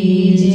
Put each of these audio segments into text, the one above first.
He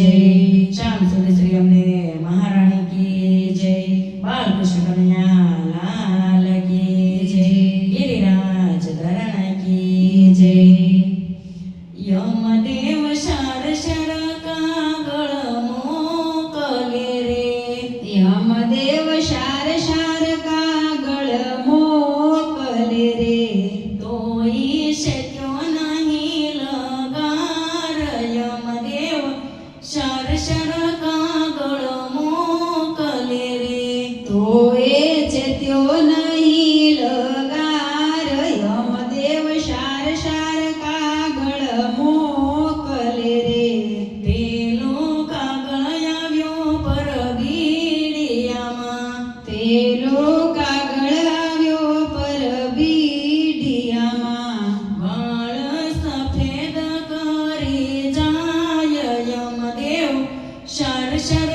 sir sir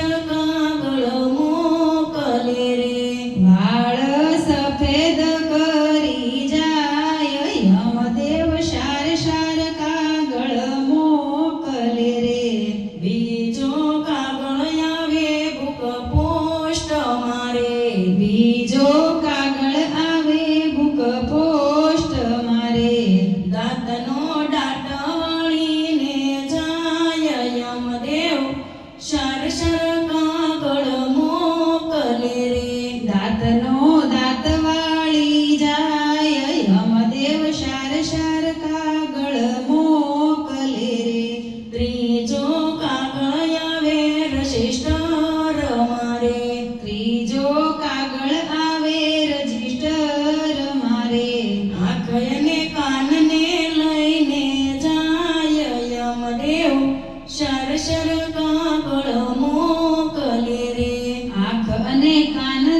કાગળ મોકલે ત્રીજો કાગળ આવે રજિસ્ટર મારે ત્રીજો કાગળ આવે રજિસ્ટર મારે આંખ અને કાનને લઈને જાય યમદેવ. શર શર કાગળ મોકલે રે. આંખ અને કાન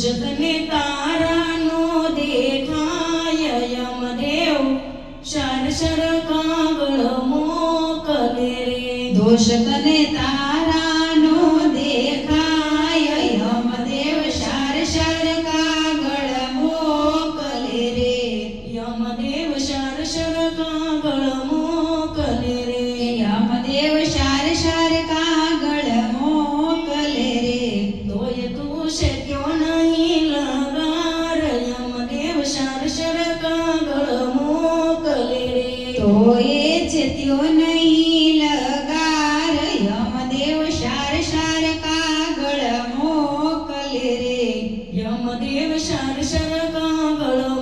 જગને તારાનો દેખાય યમદેવ શર શર કાગળ મોકલે દોષ તને તારા કોઈએ છેત્યો નહીં લગાર યમદેવ શાર શાર કાગળ મોકલે રે. યમદેવ શાર શાર કાગળ